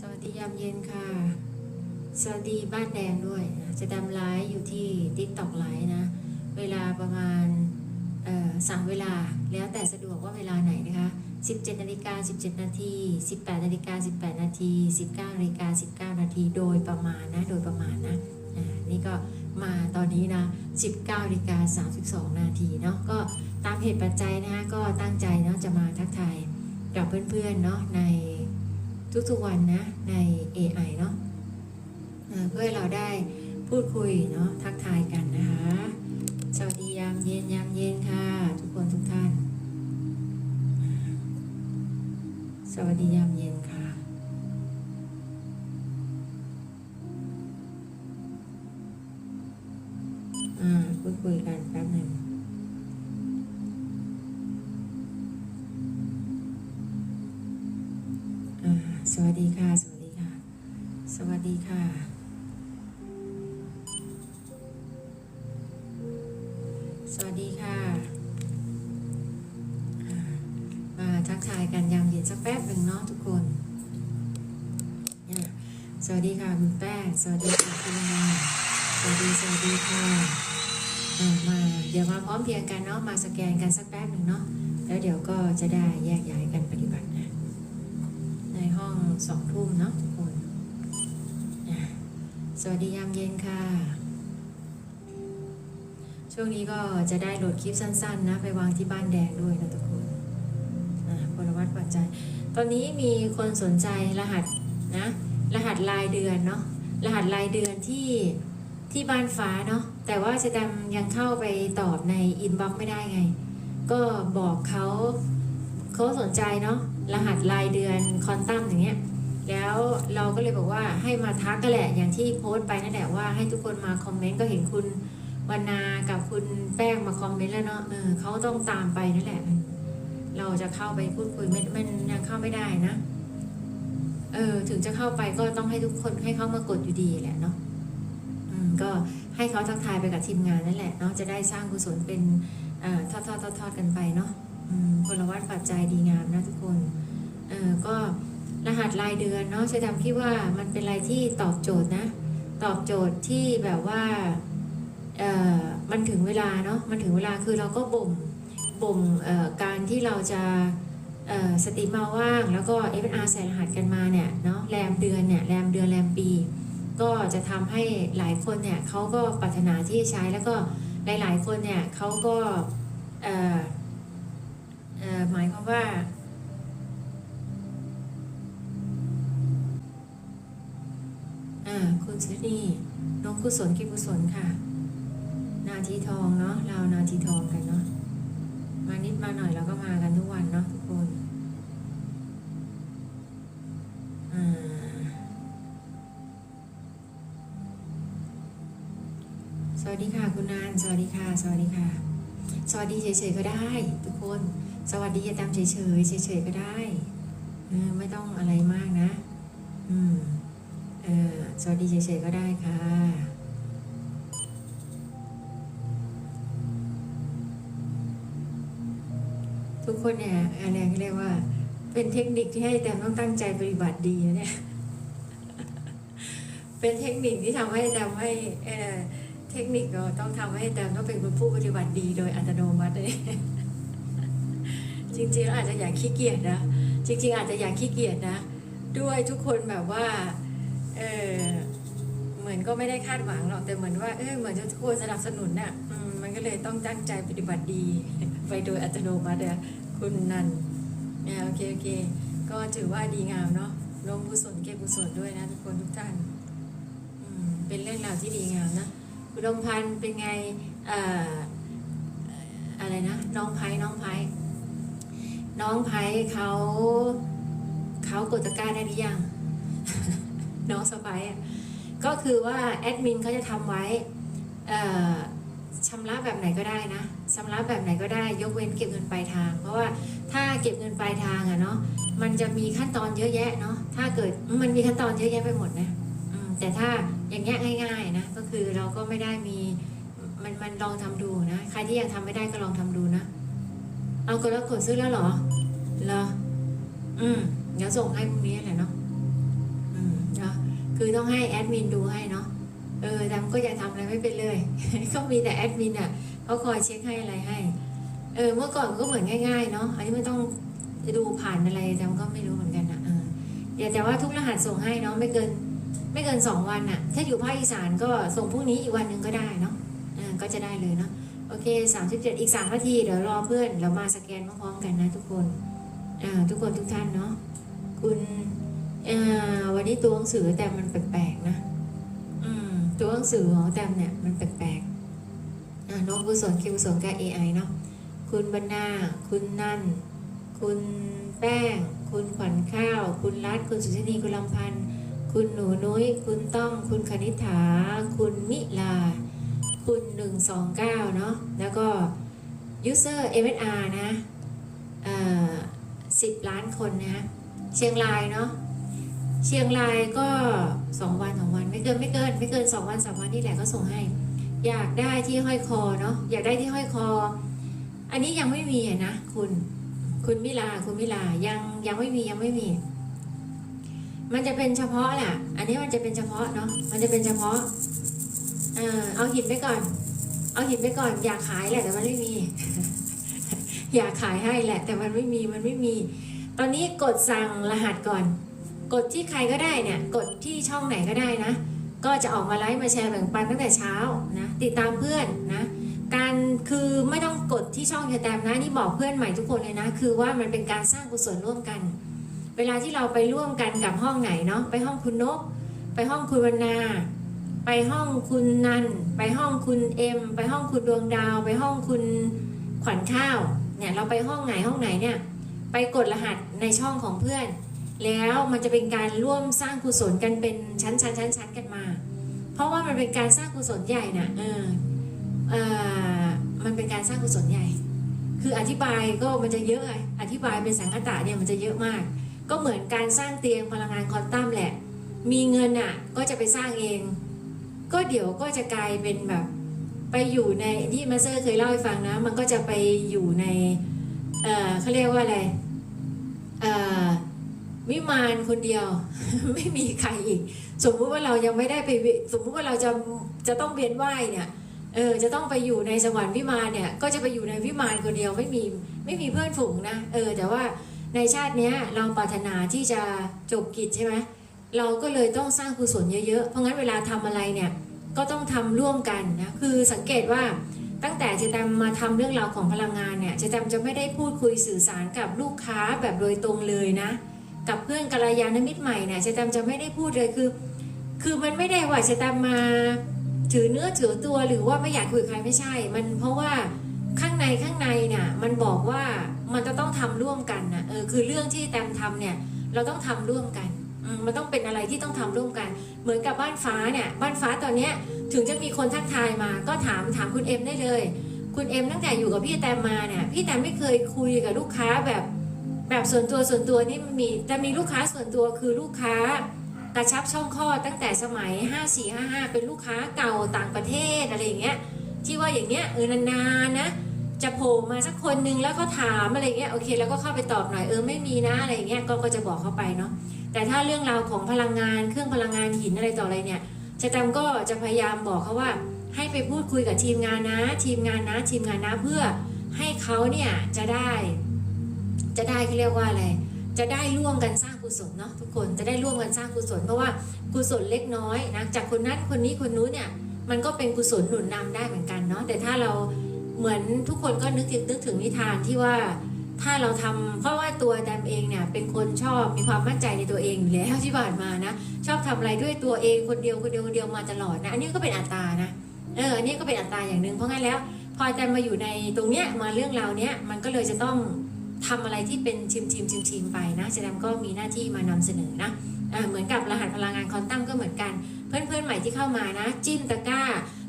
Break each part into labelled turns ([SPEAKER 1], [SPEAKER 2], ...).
[SPEAKER 1] สวัสดียามเย็นค่ะ สวัสดีบ้านแดงด้วยนะจะดำไลฟ์อยู่ที่ติ๊กต็อกไลฟ์นะ เวลาประมาณเอ่อสามเวลาแล้วแต่สะดวกว่าเวลาไหนนะคะ 17นาฬิกา17 นาที 18นาฬิกา18 นาที 19นาฬิกา19 นาทีโดยประมาณนะ โดยประมาณนะอ่านี่ก็มาตอนนี้นะ 19นาฬิกา32 นาทีเนาะก็ตามเหตุปัจจัยนะคะก็ตั้งใจเนาะจะมาทักทายกับเพื่อนๆเนาะใน ทุกๆวันนะใน AI เนาะเพื่อเราได้พูดคุยเนาะทักทายกันนะคะ สวัสดียามเย็นยามเย็นค่ะ ทุกคนทุกท่าน สวัสดียามเย็นค่ะ อ่าพูดคุยกันแป๊บหนึ่ง วัสดีค่ะ สวัสดีค่ะ สวัสดีค่ะ สวัสดีค่ะ มาทักทายกันยามเย็นสักแป๊บหนึ่งเนาะทุกคนอ่สวัสดีค่ะคุณแป้ง สวัสดีค่ะคุณนาสวัสดีสวัสดีค่ะมาเดี๋ยวมาพร้อมเพียงกันเนาะ มาสแกนกันสักแป๊บหนึ่งเนาะ แล้วเดี๋ยวก็จะได้แยกย้ายกันปฏิบัติ เนาะทุกคนสวัสดียามเย็นค่ะ ช่วงนี้ก็จะได้โหลดคลิปสั้น ๆ นะ ไปวางที่บ้านแดงด้วยนะทุกคนอะพลวัตปัจจัย ตอนนี้มีคนสนใจรหัสนะ รหัสรายเดือนเนาะ รหัสรายเดือนที่ที่บ้านฟ้าเนาะ แต่ว่าจะดำยังเข้าไปตอบในอินบ็อกซ์ไม่ได้ไง ก็บอกเขาเขาสนใจเนาะ รหัสรายเดือนคอนตัมอย่างเงี้ย แล้วเราก็เลยบอกว่าให้มาทักก็แหละอย่างที่โพสต์ไปนั่นแหละว่าให้ทุกคนมาคอมเมนต์ก็เห็นคุณวรรณากับคุณแป้งมาคอมเมนต์แล้วเนาะเออเขาต้องตามไปนั่นแหละ เราจะเข้าไปพูดคุยไม่มันยังเข้าไม่ได้นะเออถึงจะเข้าไปก็ต้องให้ทุกคนให้เขามากดอยู่ดีแหละเนาะอืมก็ให้เขาทักทายไปกับทีมงานนั่นแหละเนาะจะได้สร้างกุศลเป็นเอ่อทอดทอดทอดทอดกันไปเนาะอืมพลวัตปัจจัยดีงามนะทุกคนเออก็ รหัสรายเดือนเนาะชดำคิดว่ามันเป็นอะไรที่ตอบโจทย์นะ ตอบโจทย์ที่แบบว่าเออมันถึงเวลาเนาะมันถึงเวลาคือเราก็บ่มบ่มเอ่อการที่เราจะเอ่อสติมาว่างแล้วก็ f อ r ใส่รหัสกันมาเนี่ยเนาะแรมเดือนเนี่ยแรมเดือนแรมปี ก็จะทำให้หลายคนเนี่ยเขาก็ปรารถนาที่จะใช้แล้วก็หลาย ๆ คนเนี่ยเขาก็เอ่อเอ่อหมายความว่า คุณสุนีน้องกุศลกิจกุศลค่ะ นาทีทองเนาะเรานาทีทองกันเนาะมานิดมาหน่อยเราก็มากันทุกวันเนาะทุกคนสวัสดีค่ะคุณนานสวัสดีค่ะ สวัสดีค่ะ สวัสดีเฉยๆก็ได้ ทุกคน สวัสดีจะตามเฉยๆเฉยๆก็ได้ไม่ต้องอะไรมากนะ อืม สวัสดีเฉยๆก็ได้ค่ะ ทุกคนเนี่ยอะไรเขาเรียกว่า เป็นเทคนิคที่ให้แต่ต้องตั้งใจปฏิบัติดีเนี่ย เป็นเทคนิคที่ทำให้แต่ให้เอเทคนิคก็ต้องทำให้แต่ต้องเป็นผู้ปฏิบัติดีโดยอัตโนมัติเลยจริงๆอาจจะอยากขี้เกียจนะจริง ๆ อาจจะอยากขี้เกียจนะ ด้วยทุกคนแบบว่า เออเหมือนก็ไม่ได้คาดหวังหรอกแต่เหมือนว่าเออเหมือนจะทุกคนสนับสนุนน่ะมันก็เลยต้องตั้งใจปฏิบัติดี ไปโดยอัตโนมัติอคุณนันเนี่ยโอเคโอเคก็ถือว่าดีงามเนาะรวมกุศลเก็บกุญศลด้วยนะทุกคนทุกท่านเป็นเรื่องราวที่ดีงามนะคุณดมพันธ์เป็นไงเอ่อเอ่ออะไรนะน้องไพ่น้องไพ่น้องไพ่เขาเขากดตะกร้าได้หรือยัง น้องสไปซ์อะก็คือว่าแอดมินเขาจะทำไว้เอ่อชำระแบบไหนก็ได้นะชำระแบบไหนก็ได้ ยกเว้นเก็บเงินปลายทาง เพราะว่าถ้าเก็บเงินปลายทางอะเนาะมันจะมีขั้นตอนเยอะแยะเนาะถ้าเกิดมันมีขั้นตอนเยอะแยะไปหมดนะแต่ถ้าอย่างเงี้ยง่ายๆนะก็คือเราก็ไม่ได้มีมันมันลองทำดูนะใครที่ยังทำไม่ได้ก็ลองทำดูนะ เอากดแล้วกดซื้อแล้วเหรอเหรออืมเดี๋ยวส่งให้พรุ่งนี้แหละเนาะ เนาะคือต้องให้แอดมินดูให้เนาะเออดำก็ยังทำอะไรไม่เป็นเลย ก็มีแต่แอดมินอะเขาคอยเช็คให้อะไรให้ เออเมื่อก่อนก็เหมือนง่ายๆเนาะอันนี้ไม่ต้องดูผ่านอะไรดำก็ไม่รู้เหมือนกันนะเออเดี๋ยวแต่ว่าทุกรหัสส่งให้เนาะไม่เกิน ไม่เกินสองวันอะ ถ้าอยู่ภาคอีสานก็ส่งพรุ่งนี้อีกวันหนึ่งก็ได้เนาะเออก็จะได้เลยเนาะโอเคสามสิบเจ็ดอีกสามนาทีเดี๋ยวรอเพื่อนเรามาสแกนพร้อมๆกันนะทุกคนอ่าทุกคนทุกท่านเนาะคุณ วันนี้ตัวหนังสือแต่มันแปลกๆนะอืมตัวหนังสือของแตมเนี่ยมันแปลกๆอ่าน้องกุศลคิวกุศลกับ AI เนาะคุณบรรณาคุณนั่น คุณแป้ง คุณขวัญข้าว คุณรัฐคุณสุชนีคุณลำพันธ์คุณหนูนุ้ย คุณต้อง คุณคณิษฐา คุณมิลา คุณหนึ่งสองเก้าเนาะ แล้วก็ user MSR นะสิบล้านคนนะ เชียงรายเนาะ เชียงรายก็สองวันสองวันไม่เกินไม่เกิน ไม่เกินสองวันสามวันนี่แหละก็ส่งให้ อยากได้ที่ห้อยคอเนาะอยากได้ที่ห้อยคอ อันนี้ยังไม่มีนะคุณ คุณมิลาคุณมิลายังยังไม่มียังไม่มี มันจะเป็นเฉพาะแหละอันนี้มันจะเป็นเฉพาะเนาะมันจะเป็นเฉพาะเออเอาหินไปก่อน เอาหินไปก่อน อยากขายแหละแต่มันไม่มี อยากขายให้แหละ แต่มันไม่มีมันไม่มี ตอนนี้กดสั่งรหัสก่อน กดที่ใครก็ได้เนี่ยกดที่ช่องไหนก็ได้นะ ก็จะออกมาไลฟ์มาแชร์แบ่งปันตั้งแต่เช้านะติดตามเพื่อนนะการคือไม่ต้องกดที่ช่องเธอแตมนะนี่บอกเพื่อนใหม่ทุกคนเลยนะ คือว่ามันเป็นการสร้างกุศลร่วมกัน เวลาที่เราไปร่วมกันกับห้องไหนเนาะไปห้องคุณนก ไปห้องคุณวรรณาไปห้องคุณนัน ไปห้องคุณเอ็ม ไปห้องคุณดวงดาว ไปห้องคุณขวัญข้าว เนี่ยเราไปห้องไหนห้องไหนเนี่ย ไปกดรหัสในช่องของเพื่อน แล้วมันจะเป็นการร่วมสร้างกุศลกันเป็นชั้นชั้นชั้นชั้นกันมา เพราะว่ามันเป็นการสร้างกุศลใหญ่นะเออเออมันเป็นการสร้างกุศลใหญ่ คืออธิบายก็มันจะเยอะอธิบายเป็นสังคตะเนี่ยมันจะเยอะมาก ก็เหมือนการสร้างเตียงพลังงานควอนตัมแหละ มีเงินอะก็จะไปสร้างเอง ก็เดี๋ยวก็จะกลายเป็นแบบไปอยู่ในที่มาเซอร์เคยเล่าให้ฟังนะ มันก็จะไปอยู่ใน เออเขาเรียกว่าอะไร เออ วิมานคนเดียว ไม่มีใครอีก สมมุติว่าเรายังไม่ได้ไปสมมุติว่าเราจะจะต้องเวียนว่ายเนี่ยเออจะต้องไปอยู่ในสวรรค์วิมานเนี่ยก็จะไปอยู่ในวิมานคนเดียวไม่มีไม่มีเพื่อนฝูงนะเออแต่ว่าในชาตินี้เราปรารถนาที่จะจบกิจใช่ไหมเราก็เลยต้องสร้างกุศลเยอะๆ เพราะงั้นเวลาทำอะไรเนี่ยก็ต้องทำร่วมกันนะคือสังเกตว่าตั้งแต่เจตมมาทำเรื่องราวของพลังงานเนี่ยเจตมจะไม่ได้พูดคุยสื่อสารกับลูกค้าแบบโดยตรงเลยนะ กับเพื่อนกัลยาณมิตรใหม่เนี่ยเจแตมจะไม่ได้พูดเลยคือ คือมันไม่ได้ว่าเจแตมมาถือเนื้อถือตัวหรือว่าไม่อยากคุยกับใครไม่ใช่ มันเพราะว่าข้างในข้างในเนี่ยมันบอกว่ามันจะต้องทำร่วมกันนะเออคือเรื่องที่แตมทำเนี่ยเราต้องทำร่วมกันมันต้องเป็นอะไรที่ต้องทำร่วมกัน เหมือนกับบ้านฟ้าเนี่ยบ้านฟ้าตอนเนี้ยถึงจะมีคนทักทายมา ก็ถามถามคุณเอ็มได้เลย คุณเอ็มตั้งแต่อยู่กับพี่แตมมาเนี่ยพี่แตมไม่เคยคุยกับลูกค้าแบบ แบบส่วนตัวส่วนตัวนี่มันมีแต่มีลูกค้าส่วนตัวคือลูกค้ากระชับช่องคลอตั้งแต่สมัย 5455 เป็นลูกค้าเก่าต่างประเทศอะไรอย่างเงี้ยที่ว่าอย่างเงี้ยเออนานๆนะจะโผล่มาสักคนนึงแล้วเขาถามอะไรเงี้ยโอเคแล้วก็เข้าไปตอบหน่อยเออไม่มีนะอะไรเงี้ยก็ก็จะบอกเขาไปเนาะแต่ถ้าเรื่องราวของพลังงานเครื่องพลังงานหินอะไรต่ออะไรเนี่ยชะแตมก็จะพยายามบอกเขาว่า ให้ไปพูดคุยกับทีมงานนะ ทีมงานนะ ทีมงานนะเพื่อให้เขาเนี่ยจะได้ จะได้เขาเรียกว่าอะไร จะได้ร่วมกันสร้างกุศลเนาะทุกคนจะได้ร่วมกันสร้างกุศลเพราะว่ากุศลเล็กน้อยนะจากคนนั้นคนนี้คนนู้นเนี่ยมันก็เป็นกุศลหนุนนำได้เหมือนกันเนาะแต่ถ้าเราเหมือนทุกคนก็นึกถึงนึกถึงนิทานที่ว่าถ้าเราทำเพราะว่าตัวแดมเองเนี่ยเป็นคนชอบมีความมั่นใจในตัวเองอยู่แล้วที่ผ่านมานะ ชอบทำอะไรด้วยตัวเองคนเดียวคนเดียวคนเดียวมาตลอดนะอันนี้ก็เป็นอัตตานะเอออันนี้ก็เป็นอัตตาอย่างหนึ่งเพราะงั้นแล้ว พอแดมมาอยู่ในตรงเนี้ยมาเรื่องราวเนี้ยมันก็เลยจะต้อง ทำอะไรที่เป็นทีมทีมทีมทีมไปนะเจแดมก็มีหน้าที่มานำเสนอนะเหมือนกับรหัสพลังงานคอนตัมก็เหมือนกัน เพื่อนๆใหม่ที่เข้ามานะจิ้มตะกร้า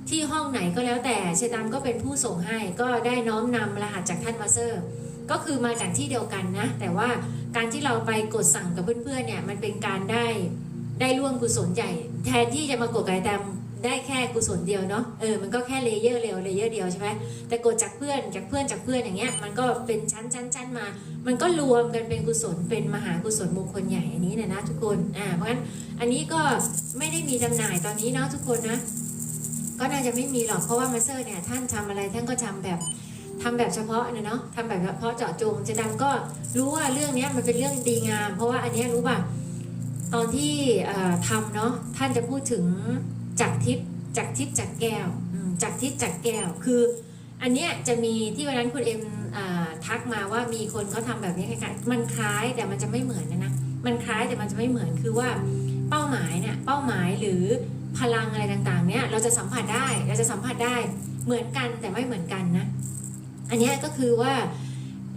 [SPEAKER 1] ที่ห้องไหนก็แล้วแต่เชตัมก็เป็นผู้ส่งให้ก็ได้น้อมนำรหัสจากท่านมาเซอร์ ก็คือมาจากที่เดียวกันนะ แต่ว่าการที่เราไปกดสั่งกับเพื่อนๆเนี่ยมันเป็นการได้ได้ร่วมกุศลใหญ่ แทนที่จะมากดไก่แตม ได้แค่กุศลเดียวเนาะเออมันก็แค่เลเยอร์เดียวเลเยอร์เดียวใช่ไหมแต่กดจากเพื่อนจากเพื่อนจากเพื่อนอย่างเงี้ยมันก็เป็นชั้นชั้นชั้นมา มันก็รวมกันเป็นกุศลเป็นมหากุศลมงคลใหญ่อันนี้นะนะทุกคนอ่าเพราะฉะนั้นอันนี้ก็ไม่ได้มีจำหน่ายตอนนี้เนาะทุกคนนะก็น่าจะไม่มีหรอกเพราะว่ามาสเซอร์เนี่ยท่านทำอะไรท่านก็ทำแบบทำแบบเฉพาะนะเนาะทำแบบเฉพาะเจาะจงเจะดำก็รู้ว่าเรื่องเนี้ยมันเป็นเรื่องดีงาม เพราะว่าอันนี้รู้ป่ะตอนที่ทำเนาะท่านจะพูดถึง จักทิพย์จักทิพย์จักแก้วจักทิพย์จักแก้วคือ อันเนี้ยจะมีที่วันนั้นคุณเอ็มทักมาว่ามีคนเขาทำแบบนี้คล้ายๆมันคล้ายแต่มันจะไม่เหมือนนะนะมันคล้ายแต่มันจะไม่เหมือนคือว่าเป้าหมายเนี่ยเป้าหมายหรือพลังอะไรต่างๆ เนี่ยเราจะสัมผัสได้เราจะสัมผัสได้เหมือนกันแต่ไม่เหมือนกันนะ อันนี้ก็คือว่า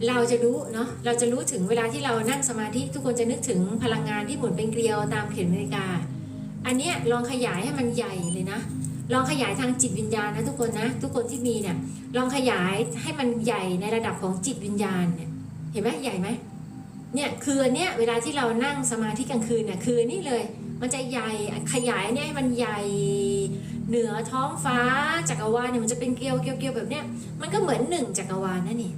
[SPEAKER 1] เราจะรู้เนาะเราจะรู้ถึงเวลาที่เรานั่งสมาธิทุกคนจะนึกถึงพลังงานที่หมุนเป็นเกลียวตามเข็มนาฬิกา อันเนี้ยลองขยายให้มันใหญ่เลยนะ ลองขยายทางจิตวิญญาณนะทุกคนนะ ทุกคนที่มีเนี่ย ลองขยายให้มันใหญ่ในระดับของจิตวิญญาณเนี่ย เห็นไหมใหญ่ไหมเนี่ยคืออันเนี้ยเวลาที่เรานั่งสมาธิกลางคืนเนี่ยคืออันนี่เลย มันจะใหญ่ขยายเนี่ยให้มันใหญ่เหนือท้องฟ้าจักรวาลเนี่ยมันจะเป็นเกลียวเกลียวเกลียวแบบเนี้ยมันก็เหมือนหนึ่งจักรวาลนั่นนี่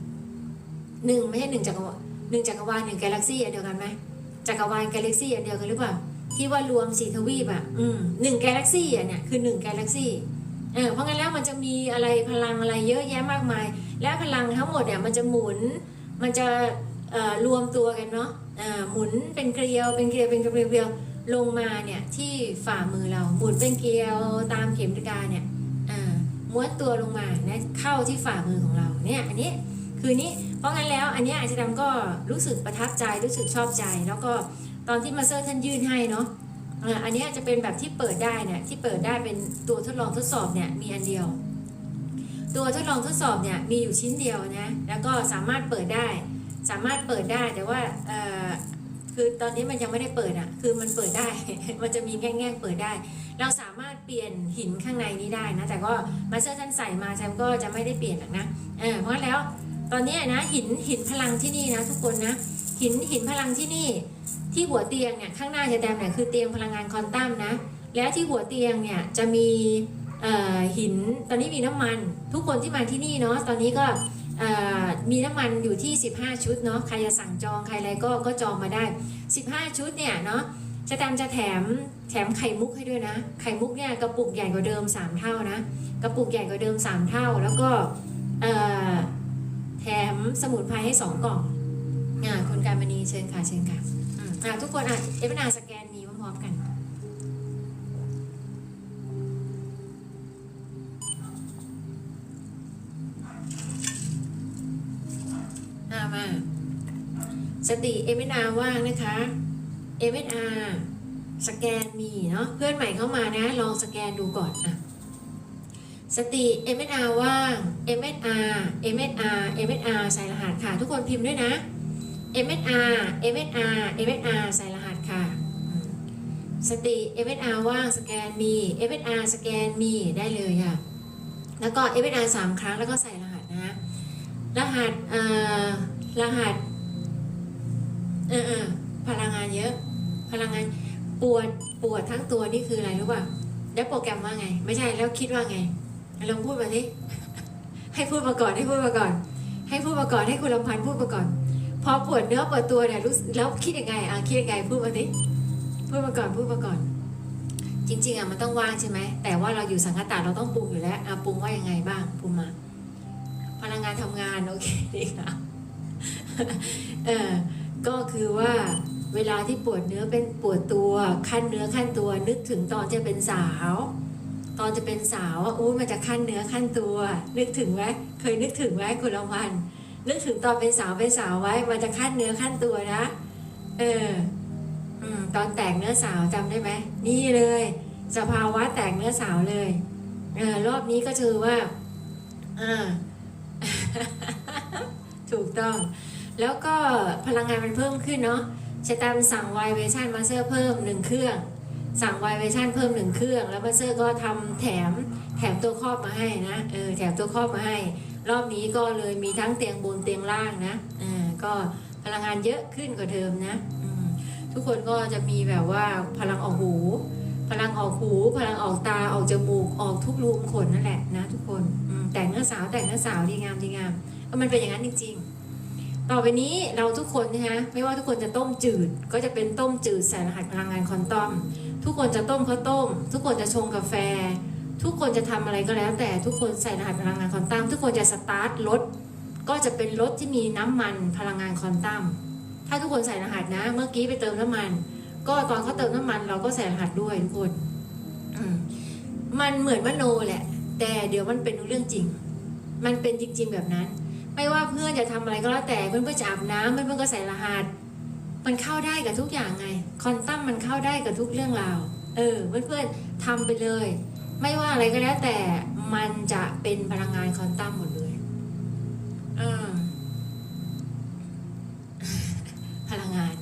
[SPEAKER 1] หนึ่งไม่ใช่หนึ่งจักรวาลหนึ่งจักรวาลหนึ่งกาแล็กซี่อันเดียวกันไหมจักรวาลกาแล็กซี่อันเดียวกันหรือเปล่า ที่ว่ารวมสี่ทวีปอะอืมหนึ่งกาแล็กซี่อะเนี่ยคือหนึ่งกาแล็กซี่เออเพราะงั้นแล้วมันจะมีอะไรพลังอะไรเยอะแยะมากมาย และพลังทั้งหมดเนี่ยมันจะหมุนมันจะเอ่อรวมตัวกันเนาะอ่าหมุนเป็นเกลียวเป็นเกลียวเป็นเกลียวเป็นเกลียวลงมาเนี่ยที่ฝ่ามือเราหมุนเป็นเกลียวตามเข็มนาฬิกาเนี่ยอ่าม้วนตัวลงมานะเข้าที่ฝ่ามือของเราเนี่ยอันนี้คือนี้เพราะงั้นแล้วอันเนี้ยอาจารย์ก็รู้สึกประทับใจรู้สึกชอบใจแล้วก็ ตอนที่มาเซอร์ท่านยื่นให้เนาะอันนี้จะเป็นแบบที่เปิดได้เนี่ยที่เปิดได้เป็นตัวทดลองทดสอบเนี่ยมีอันเดียว ตัวทดลองทดสอบเนี่ยมีอยู่ชิ้นเดียวนะแล้วก็สามารถเปิดได้ สามารถเปิดได้แต่ว่าคือตอนนี้มันยังไม่ได้เปิดอะ คือมันเปิดได้ มันจะมีแง่งๆเปิดได้ เราสามารถเปลี่ยนหินข้างในนี้ได้นะ แต่ก็มาเตอร์ท่านใส่มาแซมก็จะไม่ได้เปลี่ยนหรอกนะ เออ เพราะแล้วตอนนี้นะหินหินพลังที่นี่นะทุกคนนะ หินหินพลังที่นี่ ที่หัวเตียงเนี่ยข้างหน้าจะแดมเนี่ยคือเตียงพลังงานควอนตัมนะ แล้วที่หัวเตียงเนี่ยจะมีหินตอนนี้มีน้ำมันทุกคนที่มาที่นี่เนาะตอนนี้ก็มีน้ำมันอยู่ที่ 15 ชุดเนาะใครจะสั่งจองใครอะไรก็ก็จองมาได้ 15 ชุดเนี่ยเนาะจะแดมจะแถมแถมไข่มุกให้ด้วยนะ ไข่มุกเนี่ยกระปุกใหญ่กว่าเดิม 3 เท่านะกระปุกใหญ่กว่าเดิม 3 เท่า แล้วก็แถมสมุนไพรให้ 2 กล่องอ่าคุณการมณีเชิญค่ะเชิญค่ะ อืมอะทุกคนอะเอฟนาสแกนมีพร้อมๆกันอ่ามาสติเอฟนาว่างนะคะเอฟนาสแกนมีเนาะเพื่อนใหม่เข้ามานะ ลองสแกนดูก่อนอะสติเอฟนาว่าง MSR MSR MSR ใส่รหัสค่ะ ทุกคนพิมพ์ด้วยนะ MSR MSR MSR ใส่รหัสค่ะอืมสติ MSR ว่างสแกนมี MSR สแกนมีได้เลยค่ะ แล้วก็ MSR สามครั้งแล้วก็ใส่รหัสนะ รหัสเอ่อรหัสเออเออพลังงานเยอะ พลังงานปวดปวดทั้งตัวนี่คืออะไรรู้ป่ะแล้วโปรแกรมว่าไง ไม่ใช่แล้วคิดว่าไงลองพูดมาสิให้พูดมาก่อนให้พูดมาก่อน ให้พูดมาก่อนให้คุณลำพันธ์พูดมาก่อน พอปวดเนื้อปวดตัวเนี่ยรู้แล้วคิดยังไงอะคิดยังไงพูดมาสิพูดมาก่อนพูดมาก่อน จริง ๆอะมันต้องว่างใช่ไหมแต่ว่าเราอยู่สังคตาเราต้องปรุงอยู่แล้วอะปรุงว่ายังไงบ้างปรุงมา พลังงานทำงานโอเคดีค่ะเออก็คือว่าเวลาที่ปวดเนื้อเป็นปวดตัวขั้นเนื้อขั้นตัวนึกถึงตอนจะเป็นสาว ตอนจะเป็นสาวว่าอู้มันจะขั้นเนื้อขั้นตัว นึกถึงไหมเคยนึกถึงไหมคุณละวัน นึกถึงตอนเป็นสาวเป็นสาวไว้ มันจะขั้นเนื้อขั้นตัวนะ เอออตอนแตกเนื้อสาวจำได้ไหมนี่เลย สภาวะแตกเนื้อสาวเลยเออรอบนี้ก็คือว่าอ่าถูกต้อง แล้วก็พลังงานมันเพิ่มขึ้นเนาะชะตามสั่งไวเวชั่นมาเซอร์เพิ่มหนึ่งเครื่อง สั่งไวเวชั่นเพิ่มหนึ่งเครื่อง แล้วมาเซอร์ก็ทำแถมแถมตัวครอบมาให้นะเออแถมตัวครอบมาให้ รอบนี้ก็เลยมีทั้งเตียงบนเตียงล่างนะอ่าก็พลังงานเยอะขึ้นกว่าเดิมนะทุกคนก็จะมีแบบว่าพลังโอ้โหพพลังออกหู พลังออกตาออกจมูกออกทุกรูขุมขนนั่นแหละนะทุกคนแต่งเนื้อสาวแต่งเนื้อสาวดีงามดีงามมันเป็นอย่างนั้นจริง ๆ ต่อไปนี้เราทุกคนนะคะไม่ว่าทุกคนจะต้มจืด ก็จะเป็นต้มจืดใส่รหัสพลังงานคอนตัมทุกคนจะต้มข้าวต้ม ทุกคนจะชงกาแฟ ทุกคนจะทำอะไรก็แล้ว แต่ทุกคนใส่รหัสพลังงานควอนตัมทุกคนจะสตาร์ทรถก็จะเป็นรถที่มีน้ำมันพลังงานควอนตัมถ้าทุกคนใส่รหัสนะ เมื่อกี้ไปเติมน้ำมัน ก็ตอนเขาเติมน้ำมัน เราก็ใส่รหัสด้วยทุกคนมันเหมือนมโนแหละ แต่เดี๋ยวมันเป็นเรื่องจริง มันเป็นจริง ๆ แบบนั้น ไม่ว่าเพื่อนจะทำอะไรก็แล้วแต่เพื่อนเพื่อนจะอาบน้ำเพื่อนเพื่อนก็ใส่รหัส มันเข้าได้กับทุกอย่างไง คอนตัมมันเข้าได้กับทุกเรื่องราวเออ เพื่อนเพื่อนๆทำไปเลย ไม่ว่าอะไรก็แล้วแต่มันจะเป็นพลังงานคอนตัมหมดเลยอ่าพลังงาน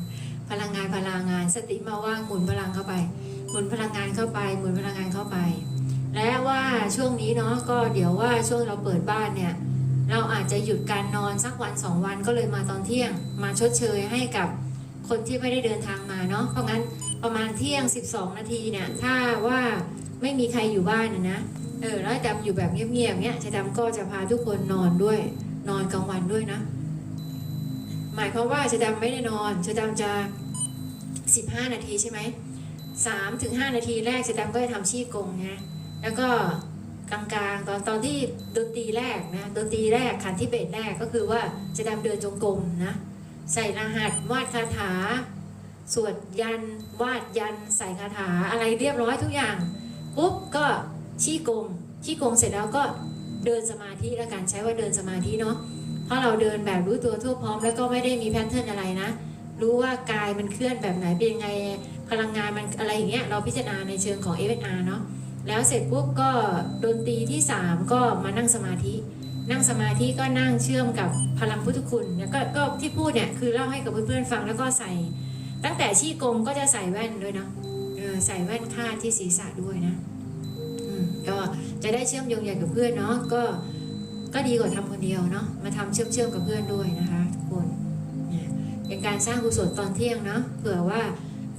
[SPEAKER 1] พลังงานพลังงาน สติมาว่างหมุนพลังเข้าไป หมุนพลังงานเข้าไปหมุนพลังงานเข้าไป และว่าช่วงนี้เนาะก็เดี๋ยวว่าช่วงเราเปิดบ้านเนี่ย เราอาจจะหยุดการนอนสักวันสองวันก็เลยมาตอนเที่ยง มาชดเชยให้กับคนที่ไม่ได้เดินทางมาเนาะเพราะงั้นประมาณเที่ยง 12 นาทีเนี่ย ถ้าว่า ไม่มีใครอยู่บ้านนะนะเออแล้วจำอยู่แบบเงียบๆเนี่ยชะดำก็จะพาทุกคนนอนด้วย นอนกลางวันด้วยนะ หมายความว่าชะดำไม่ได้นอนชะดำจะ 15 นาทีใช่ไหมสามถึงห้านาทีแรกชะดำก็จะทำชี้กงไงแล้วก็กลางๆตอนตอนที่ดนตรีแรกนะดนตรีแรกขันที่เบสแรกก็คือว่าจะดำเดินจงกรมนะใส่รหัสวาดคาถา สวดยันวาดยันใส่คาถาอะไรเรียบร้อยทุกอย่าง ปุ๊บก็ชี้กงชี้กงเสร็จแล้วก็เดินสมาธิแล้วกันใช้ว่าเดินสมาธิเนาะเพราะเราเดินแบบรู้ตัวทั่วพร้อมแล้วก็ไม่ได้มีแพทเทิร์นอะไรนะ รู้ว่ากายมันเคลื่อนแบบไหนเป็นยังไงพลังงานมันอะไรอย่างเงี้ยเราพิจารณาในเชิงของ f อ r เนาะแล้วเสร็จปุ๊บก็ดนตรีที่ 3 ก็มานั่งสมาธิ นั่งสมาธิก็นั่งเชื่อมกับพลังพุทธคุณเนี่ยก็ก็ที่พูดเนี่ยคือเล่าให้กับเพื่อนๆฟังแล้วก็ใส่ ตั้งแต่ชี้กงก็จะใส่แว่นด้วยเนาะ ใส่แว่นคาดที่ศีรษะด้วยนะก็จะได้เชื่อมโยงใหญ่กับเพื่อนเนาะก็ก็ดีกว่าทำคนเดียวเนาะมาทำเชื่อมเชื่อมๆกับเพื่อนด้วยนะคะทุกคนเนี่ยเป็นการสร้างกุศลตอนเที่ยงเนาะเผื่อว่า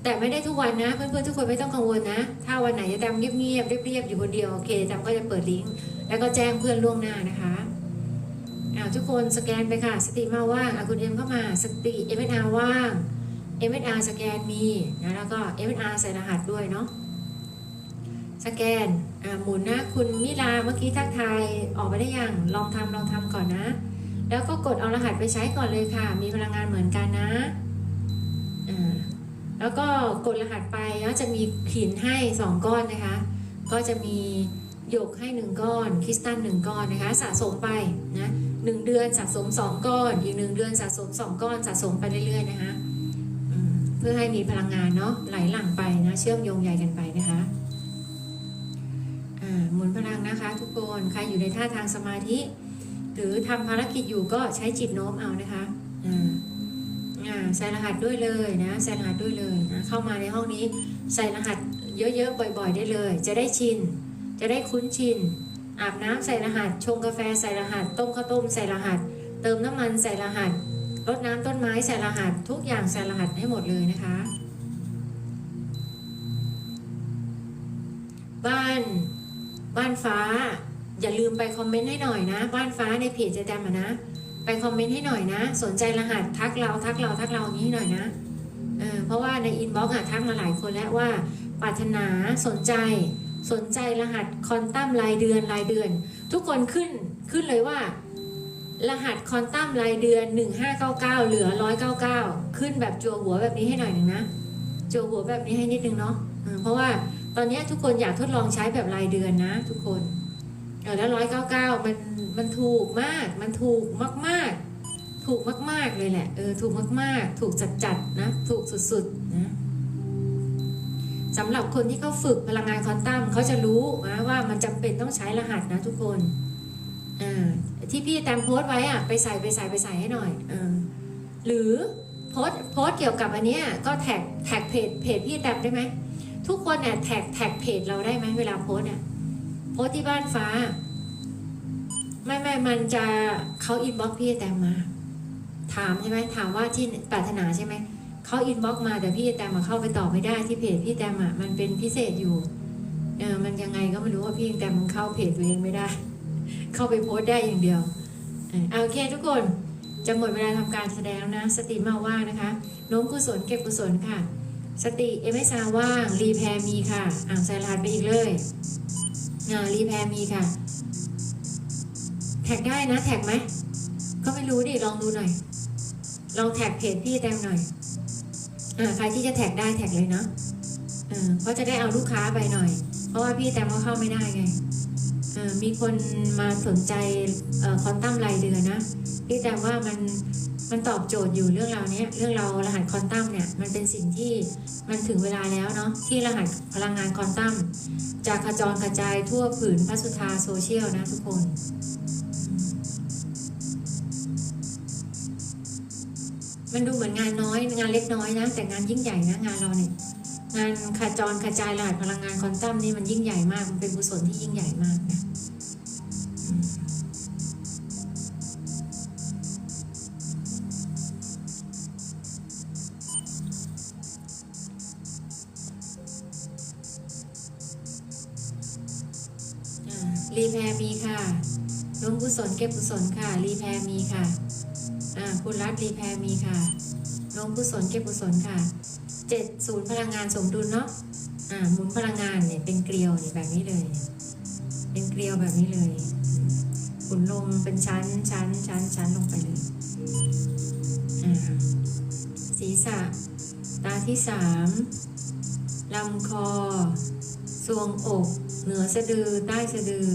[SPEAKER 1] แต่ไม่ได้ทุกวันนะ เพื่อนๆทุกคนไม่ต้องกังวลนะ ถ้าวันไหนจะดำเงียบๆเรียบๆอยู่คนเดียวโอเคดำก็จะเปิดลิงก์แล้วก็แจ้งเพื่อนล่วงหน้านะคะอ้าวทุกคนสแกนไปค่ะ สติมาว่างอะคุณเอ็มเข้ามา สติเอ็มเออาว่าง เอ็มเออาสแกนมีนะแล้วก็เอ็มเออาใส่รหัสด้วยเนาะสแกนหมุนนะคุณมิลาเมื่อกี้ทักทายออกไปได้ยังลองทำลองทำก่อนนะ แล้วก็กดเอารหัสไปใช้ก่อนเลยค่ะ มีพลังงานเหมือนกันนะแล้วก็กดรหัสไปแล้วจะมีหินให้ 2 ก้อนนะคะ ก็จะมีหยกให้ 1 ก้อน คริสตัล1ก้อนนะคะ สะสมไปนะหนึ่งเดือนสะสม 2 ก้อน อีก 1 เดือนสะสม 2 ก้อนสะสมไปเรื่อยๆนะคะ เพื่อให้มีพลังงานเนาะไหลหลั่งไปนะเชื่อมโยงใยกันไปนะคะอ่าหมุนพลังนะคะ ทุกคนใครอยู่ในท่าทางสมาธิ หรือทำภารกิจอยู่ก็ใช้จิตโน้มเอานะคะอ่าอ่าใส่รหัสด้วยเลยนะใส่รหัสด้วยเลยนะเข้ามาในห้องนี้ใส่รหัสเยอะๆบ่อย ๆ ได้เลย จะได้ชินจะได้คุ้นชินอาบน้ำใส่รหัส ชงกาแฟใส่รหัส ต้มข้าวต้มใส่รหัส เติมน้ำมันใส่รหัส รดน้ำต้นไม้ใส่รหัสทุกอย่างใส่รหัสให้หมดเลยนะคะ บ้านบ้านฟ้า อย่าลืมไปคอมเมนต์ให้หน่อยนะ บ้านฟ้าในเพจจะจำอะนะ ไปคอมเมนต์ให้หน่อยนะ สนใจรหัสทักเราทักเราทักเราอย่างนี้ให้หน่อยนะเออเพราะว่าในอินบ็อกซ์อะทักมาหลายคนแล้วว่าปรารถนาสนใจสนใจรหัสคอนตัมรายเดือนรายเดือน ทุกคนขึ้นขึ้นเลยว่า รหัสคอนตัมรายเดือน 1599 เหลือ 199 ขึ้นแบบจัวหัวแบบนี้ให้หน่อยหนึ่งนะจัวหัวแบบนี้ให้นิดนึงเนาะเพราะว่าตอนนี้ทุกคนอยากทดลองใช้แบบรายเดือนนะ ทุกคนเออแล้ว199มันมันถูกมาก มันถูกมากๆถูกมาก ๆ เลยแหละ เออ ถูกมาก ๆ ถูกจัดๆนะ ถูกสุดๆนะสำหรับคนที่เขาฝึกพลังงานควอนตัมเขาจะรู้นะว่ามันจำเป็นต้องใช้รหัสนะทุกคน ที่พี่แตมโพสต์ไว้อะไปใส่ไปใส่ไปใส่ให้หน่อยเออหรือโพสโพสเกี่ยวกับอันเนี้ยก็แท็กแท็กเพจเพจพี่แตมได้ไหมทุกคนเนี่ยแท็กแท็กเพจเราได้ไหมเวลาโพสเนี่ยโพสที่บ้านฟ้า ไม่ไม่มันจะเขาอินบ็อกพี่แตมมา ถามใช่ไหมถามว่าที่ปรารถนาใช่ไหมเขาอินบ็อกมาแต่พี่แตมมาเข้าไปตอบไม่ได้ที่เพจพี่แตมอะมันเป็นพิเศษอยู่เออมันยังไงก็ไม่รู้ว่าพี่แตมมันเข้าเพจตัวเองไม่ได้ เข้าไปโพสต์ได้อย่างเดียวเอาโอเคทุกคนจะหมดเวลาทำการแสดงแล้วนะ สติมาว่างนะคะโน้มกุศลเก็บกุศลค่ะ สติเอเมซาว่าง รีแพรมีค่ะ อ่างใส่รหัสไปอีกเลยอ่ารีแพรมีค่ะ แท็กได้นะ แท็กไหม ก็ไม่รู้ดิลองดูหน่อย ลองแท็กเพจพี่แตมหน่อยอ่าใครที่จะแท็กได้แท็กเลยเนาะเออเพราะจะได้เอาลูกค้าไปหน่อย เพราะว่าพี่แตมก็เข้าไม่ได้ไง มีคนมาสนใจคอนตัมรายเดือนนะพี่แตมว่ามันมันตอบโจทย์อยู่เรื่องราวเนี้ยเรื่องเรารหัสคอนตัมเนี่ยมันเป็นสิ่งที่มันถึงเวลาแล้วเนาะที่รหัสพลังงานคอนตัมจะกระจรกระจายทั่วผืนพระสุธาโซเชียลนะทุกคนมันดูเหมือนงานน้อยงานเล็กน้อยนะ แต่งานยิ่งใหญ่นะงานเราเนี่ย งานขจรกระจายรหัสพลังงานคอนตัมนี่มันยิ่งใหญ่มาก มันเป็นกุศลที่ยิ่งใหญ่มากนะอ่ารีแพรมีค่ะลงกุศลเก็บกุศลค่ะ รีแพรมีค่ะ อ่าคุณรัฐรีแพรมีค่ะลงกุศลเก็บกุศลค่ะ เจ็ดศูนย์พลังงานสมดุลเนาะอ่าหมุนพลังงานเนี่ยเป็นเกลียวเนี่ยแบบนี้เลย เป็นเกลียวแบบนี้เลยหมุนลงเป็นชั้นชั้นชั้นชั้นลงไปเลยอ่าศีรษะ ตาที่สามลำคอทรวงอก เหนือสะดือใต้สะดือ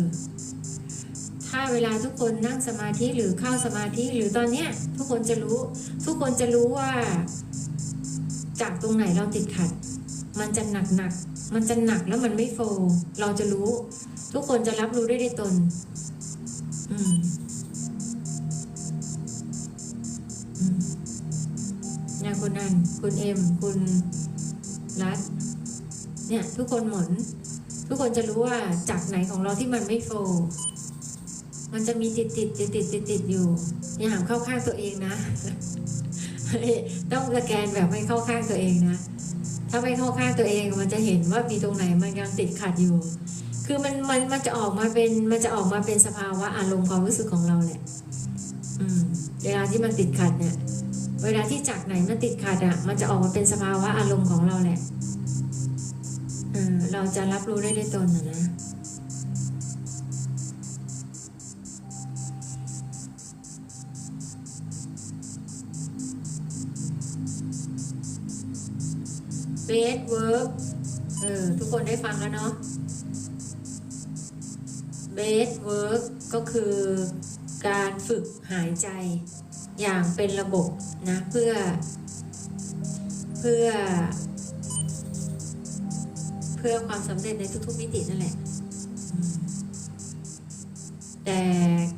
[SPEAKER 1] ถ้าเวลาทุกคนนั่งสมาธิหรือเข้าสมาธิหรือตอนเนี้ยทุกคนจะรู้ ทุกคนจะรู้ว่า จากตรงไหนเราติดขัด มันจะหนักหนัก มันจะหนักแล้วมันไม่โฟ เราจะรู้ ทุกคนจะรับรู้ได้ด้วยตน อืมอืมเนี่ยคุณนัน คุณเอ็ม คุณรัฐเนี่ย ทุกคนหมุน ทุกคนจะรู้ว่าจากไหนของเราที่มันไม่โฟ มันจะมีติดติดติดติดติดติดอยู่ อย่าหามเข้าข้างตัวเองนะ ต้องสแกนแบบไม่เข้าข้างตัวเองนะ ถ้าไม่เข้าข้างตัวเองมันจะเห็นว่ามีตรงไหนมันยังติดขัดอยู่ คือมันมันมันจะออกมาเป็นมันจะออกมาเป็นสภาวะอารมณ์ความรู้สึกของเราแหละ อืม เวลาที่มันติดขัดเนี่ย เวลาที่จากไหนมันติดขัดอะ มันจะออกมาเป็นสภาวะอารมณ์ของเราแหละ เออเราจะรับรู้ได้ด้วยตนนะ นะเบสเวิร์กเออทุกคนได้ฟังแล้วเนาะเบสเวิร์กก็คือการฝึกหายใจอย่างเป็นระบบนะเพื่อ เพื่อ เพื่อความสำเร็จในทุกๆมิตินั่นแหละ แต่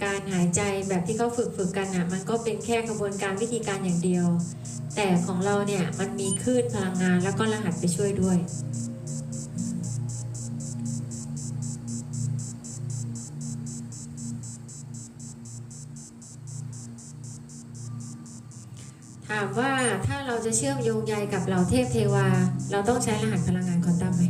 [SPEAKER 1] การหายใจแบบที่เขาฝึกฝึกกันอะ มันก็เป็นแค่กระบวนการวิธีการอย่างเดียว แต่ของเราเนี่ยมันมีคลื่นพลังงานแล้วก็รหัสไปช่วยด้วยถามว่าถ้าเราจะเชื่อมโยงใยกับเหล่าเทพเทวา เราต้องใช้รหัสพลังงานควอนตัมไหม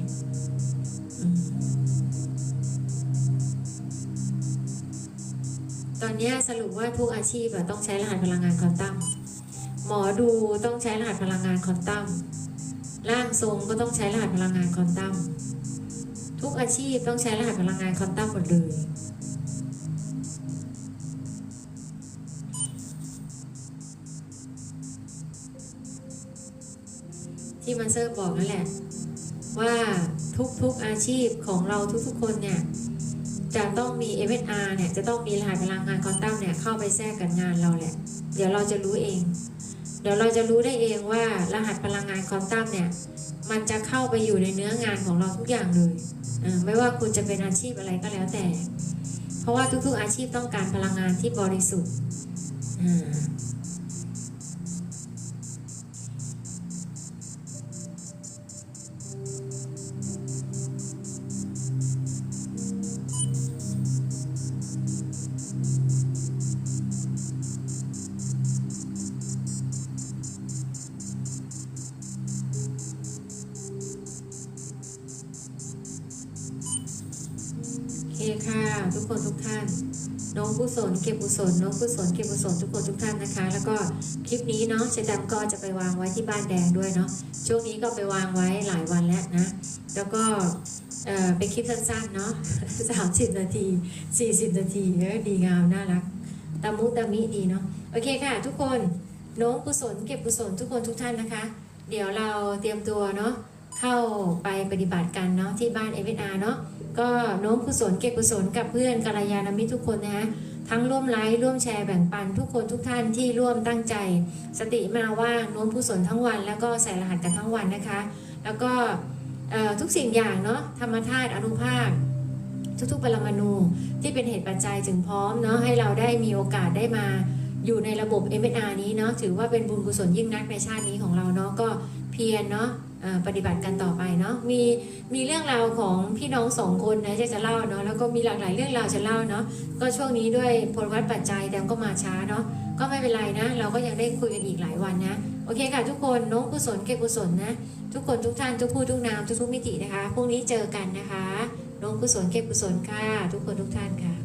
[SPEAKER 1] ตอนนี้สรุปว่าทุกอาชีพต้องใช้รหัสพลังงานควอนตัม หมอดูต้องใช้รหัสพลังงานควอนตัมร่างทรงก็ต้องใช้รหัสพลังงานควอนตัมทุกอาชีพต้องใช้รหัสพลังงานควอนตัมหมดเลยที่มันเซอร์บอกนั่นแหละ ว่าทุกๆอาชีพของเราทุกๆคนเนี่ยจะต้องมี MSR เนี่ยจะต้องมีรหัสพลังงานควอนตัมเนี่ยเข้าไปแทรกกับงานเราแหละ เดี๋ยวเราจะรู้เอง ดี๋ยวเราจะรู้ได้เองว่ารหัสพลังงานควอนตัมเนี่ยมันจะเข้าไปอยู่ในเนื้องานของเราทุกอย่างเลยไม่ว่าคุณจะเป็นอาชีพอะไรก็แล้วแต่ เพราะว่าทุกๆอาชีพต้องการพลังงานที่บริสุทธิ์ ค่ะ ทุกคนทุกท่านน้องกุศลเก็บกุศลน้องกุศลเก็บกุศลทุกคนทุกท่านนะคะ แล้วก็คลิปนี้เนาะเชดำก็จะไปวางไว้ที่บ้านแดงด้วยเนาะช่วงนี้ก็ไปวางไว้หลายวันแล้วนะ แล้วก็เออเป็นคลิปสั้นๆเนาะ30นาที40นาทีเออดีงามน่ารักตามุตามิดีเนาะโอเคค่ะ ทุกคนน้องกุศลเก็บกุศลทุกคนทุกท่านนะคะ เดี๋ยวเราเตรียมตัวเนาะเข้าไปปฏิบัติกันเนาะที่บ้านเอเวนอาเนาะ ก็โน้มกุศลเก็บกุศลกับเพื่อนกัลยาณมิตรทุกคนนะคะทั้งร่วมไลฟ์ร่วมแชร์แบ่งปันทุกคนทุกท่านที่ร่วมตั้งใจ สติมาว่างโน้มกุศลทั้งวัน แล้วก็ใส่รหัสกันทั้งวันนะคะ แล้วก็ทุกสิ่งอย่างเนาะธรรมธาตุอนุภาค ทุกๆปรมาณูที่เป็นเหตุปัจจัยถึงพร้อมเนาะให้เราได้มีโอกาสได้มาอยู่ในระบบ m อ r นี้เนาะถือว่าเป็นบุญกุศลยิ่งนักในชาตินี้ของเราเนาะก็เพียรเนาะ ปฏิบัติกันต่อไปเนาะมีมีเรื่องราวของพี่น้องสองคนนะจะจะเล่าเนาะแล้วก็มีหลากหลายเรื่องราวจะเล่าเนาะก็ช่วงนี้ด้วยพลวัตปัจจัยแดมก็มาช้าเนาะก็ไม่เป็นไรนะ เราก็ยังได้คุยกันอีกหลายวันนะโอเคค่ะทุกคนน้องกุศลเก็บกุศลนะ ทุกคนทุกท่านทุกผู้ทุกนามทุกทุกมิตินะคะพรุ่งนี้เจอกันนะคะน้องกุศลเก็บกุศลค่ะทุกคนทุกท่านค่ะ